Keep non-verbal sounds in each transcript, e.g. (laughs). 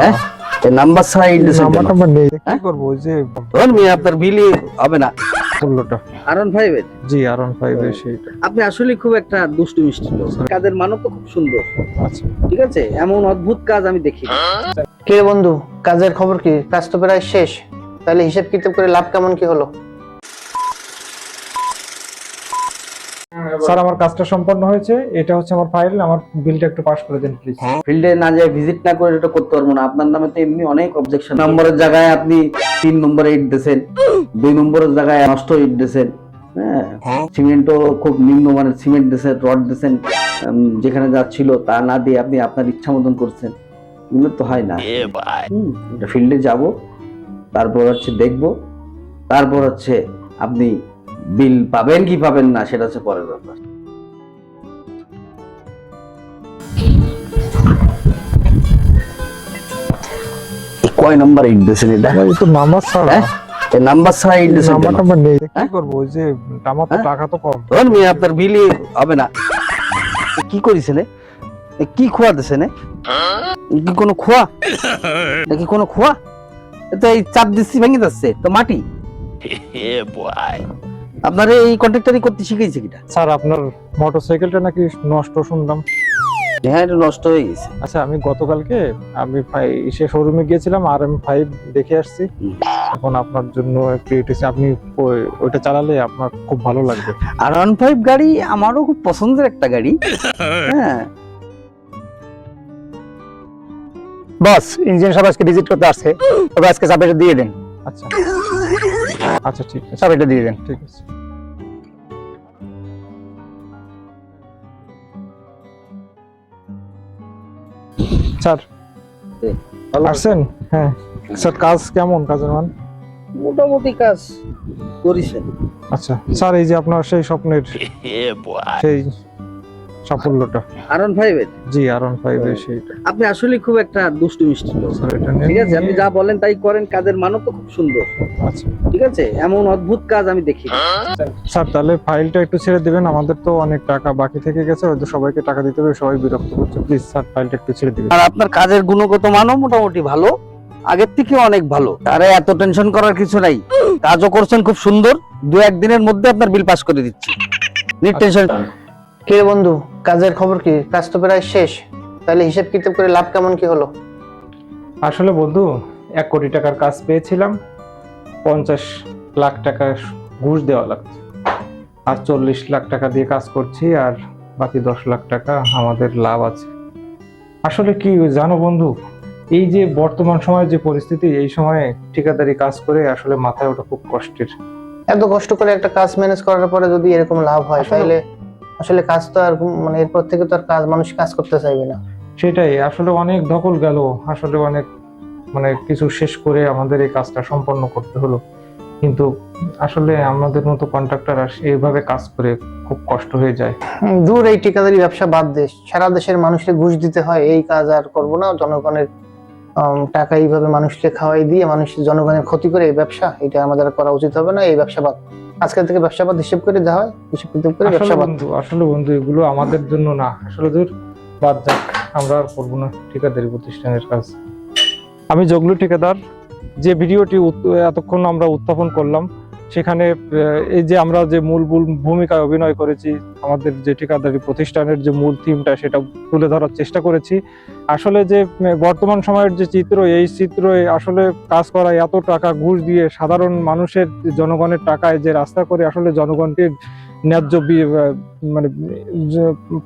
হ্যাঁ? Number ইন্ডিসেন্ট number নেই। কি হ্যাঁ? ওই যে আপনার বিলি হবে না। ষোলোটা। আরন ফাইভ এর? জি আর ওয়ান ফাইভ সেইটা। আপনি আসলে খুব একটা দুষ্টু মিষ্টি লোক। কাজের মানও তো খুব সুন্দর। আচ্ছা। ঠিক আছে? এমন অদ্ভুত কাজ আমি দেখি কে বন্ধু? কাজের খবর কি? কাজ তো প্রায় শেষ। তাহলে হিসেব কিতাব করে লাভ কেমন কি হলো? স্যার আমার কাজটা সম্পন্ন হয়েছে। এটা হচ্ছে আমার ফাইল। আমার বিলটা একটু পাস করে দিন প্লিজ ফিল্ডে না যায় ভিজিট না করে এটা করতে পারব না। আপনার নামে তো এমনি অনেক অবজেকশন নম্বরের জায়গায় আপনি তিন নম্বরে ইট দিয়েছেন। দুই নম্বরের জায়গায় নষ্ট ইট দিয়েছেন। হ্যাঁ। সিমেন্টও খুব নিম্নমানের সিমেন্ট দিয়েছেন রড দিয়েছেন। যেখানে যা ছিল তা না দিয়ে আপনি আপনার ইচ্ছা মতন করছেন। এগুলো তো হয় না। ফিল্ডে যাব তারপর হচ্ছে দেখব তারপর হচ্ছে আপনি বিল পাবেন কি পাবেন না সেটা হচ্ছে পরের ব্যাপার। কয় নাম্বার এটা? তো নাম্বার ছাড়া। হ্যাঁ? এই নাম্বার ছাড়া ইট দিয়েছেন নাম্বার নেই। কি হ্যাঁ? করব? ওই যে আমার তো হ্যাঁ? টাকা তো কম। ধরুন মিয়া আপনার বিলি হবে না। কি করিছেন খোয়া দিছেন কি কোনো খোয়া? নাকি কোনো খোয়া? তো এই চাপ দিচ্ছি ভেঙে যাচ্ছে তো মাটি। (laughs) আপনার এই কন্ট্রাক্টারি করতে শিখেছে কিটা স্যার আপনার মোটরসাইকেলটা নাকি নষ্ট শুনলাম। হ্যাঁ এটা নষ্ট হয়ে গেছে। আচ্ছা আমি গতকালকে আমি সে শোরুমে গিয়েছিলাম আর এম ফাইভ দেখে আসছি। এখন আপনার জন্য একটু এটিসি আপনি ওইটা চালালে আপনার খুব ভালো লাগবে। আর ওয়ান ফাইভ গাড়ি আমারও খুব পছন্দের একটা গাড়ি। হ্যাঁ। বস ইঞ্জিন সব আজকে ভিজিট করতে আসছে। তবে আজকে চাবিটা দিয়ে দেন। আচ্ছা। আচ্ছা ঠিক আছে। চাবিটা দিয়ে দেন। ঠিক আছে। স্যার ভালো আসছেন? হ্যাঁ। স্যার কাজ কেমন কাজের মান? মোটামুটি কাজ করেছেন। আচ্ছা স্যার এই যে আপনার সেই স্বপ্নের (laughs) সেই সাফল্যটা। আর ওয়ান ফাইভ জি আর ওয়ান ফাইভ সেইটা। আপনি আসলে খুব একটা দুষ্টু মিষ্টি লোক। ঠিক আছে আপনি যা বলেন তাই করেন কাজের মানও তো খুব সুন্দর। আচ্ছা। ঠিক আছে এমন অদ্ভুত কাজ আমি দেখি স্যার তাহলে ফাইলটা একটু ছেড়ে দিবেন আমাদের তো অনেক টাকা বাকি থেকে গেছে হয়তো সবাইকে টাকা দিতে হবে সবাই বিরক্ত করছে। প্লিজ স্যার ফাইলটা একটু ছেড়ে দিবেন। আর আপনার কাজের গুণগত মানও মোটামুটি ভালো আগের থেকে অনেক ভালো। আরে এত টেনশন করার কিছু নাই। কাজও করছেন খুব সুন্দর দু একদিনের মধ্যে আপনার বিল পাস করে দিচ্ছি। নিট টেনশন কে বন্ধু কাজের খবর কি? কাজ তো প্রায় শেষ। তাহলে হিসেব কিতাব করে লাভ কেমন কি হলো? আসলে বন্ধু এক কোটি টাকার কাজ পেয়েছিলাম। পঞ্চাশ লাখ টাকা ঘুষ দেওয়া লাগছে। আর চল্লিশ লাখ টাকা দিয়ে কাজ করছি আর বাকি দশ লাখ টাকা আমাদের লাভ আছে। আসলে কি জানো বন্ধু এই যে বর্তমান সময়ের যে পরিস্থিতি এই সময়ে ঠিকাদারি কাজ করে আসলে মাথায় ওটা খুব কষ্টের। এত কষ্ট করে একটা কাজ ম্যানেজ করার পরে যদি এরকম লাভ হয় তাহলে আসলে কাজ তো আর মানে এরপর থেকে তো আর কাজ মানুষ কাজ করতে চাইবে না। সেটাই আসলে অনেক ধকল গেল। আসলে অনেক মানে কিছু শেষ করে আমাদের এই কাজটা সম্পন্ন করতে হলো। কিন্তু আসলে আমাদের মতো কন্ট্রাক্টর এইভাবে কাজ করে খুব কষ্ট হয়ে যায়। দূর এই ঠিকাদারি ব্যবসা বাদ দেশ সারা দেশের মানুষকে ঘুষ দিতে হয় এই কাজ আর করব না। জনগণের টাকা এইভাবে মানুষকে খাওয়াই দিয়ে মানুষ জনগণের ক্ষতি করে এই ব্যবসা। এটা আমাদের করা উচিত হবে না এই ব্যবসা বাদ আজকে থেকে ব্যবসা বাদ হিসেব করে দেওয়া হয় হিসেব কিতাব করে ব্যবসা বন্ধু আসলে বন্ধু এগুলো আমাদের জন্য না। আসলে দূর বাদ যাক আমরা আর করব না ঠিকাদারি প্রতিষ্ঠানের কাজ। আমি জগলু ঠিকাদার। যে ভিডিওটি এতক্ষণ আমরা উত্থাপন করলাম সেখানে এই যে আমরা যে মূল মূল ভূমিকায় অভিনয় করেছি আমাদের যে ঠিকাদারি প্রতিষ্ঠানের যে মূল থিমটা সেটা তুলে ধরার চেষ্টা করেছি। আসলে যে বর্তমান সময়ের যে চিত্র, এই চিত্র আসলে কাজ করা এত টাকা ঘুষ দিয়ে সাধারণ মানুষের জনগণের টাকায় যে রাস্তা করে আসলে জনগণকে ন্যায্য মানে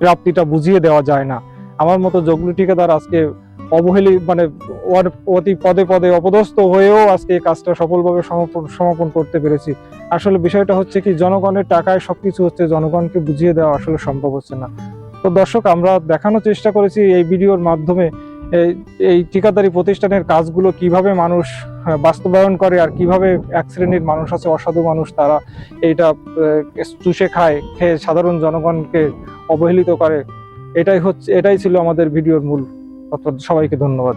প্রাপ্তিটা বুঝিয়ে দেওয়া যায় না। আমার মতো জগলু ঠিকাদার আজকে অবহেলি মানে অতি পদে পদে অপদস্থ হয়েও আজকে এই কাজটা সফলভাবে সমাপন করতে পেরেছি। আসলে বিষয়টা হচ্ছে কি, জনগণের টাকায় সবকিছু হচ্ছে, জনগণকে বুঝিয়ে দেওয়া আসলে সম্ভব হচ্ছে না। তো দর্শক, আমরা দেখানোর চেষ্টা করেছি এই ভিডিওর মাধ্যমে, এই ঠিকাদারি প্রতিষ্ঠানের কাজগুলো কীভাবে মানুষ বাস্তবায়ন করে আর কীভাবে এক শ্রেণির মানুষ আছে, অসাধু মানুষ, তারা এইটা চুষে খায়, খেয়ে সাধারণ জনগণকে অবহেলিত করে। এটাই হচ্ছে, এটাই ছিল আমাদের ভিডিওর মূল সবাইকে ধন্যবাদ।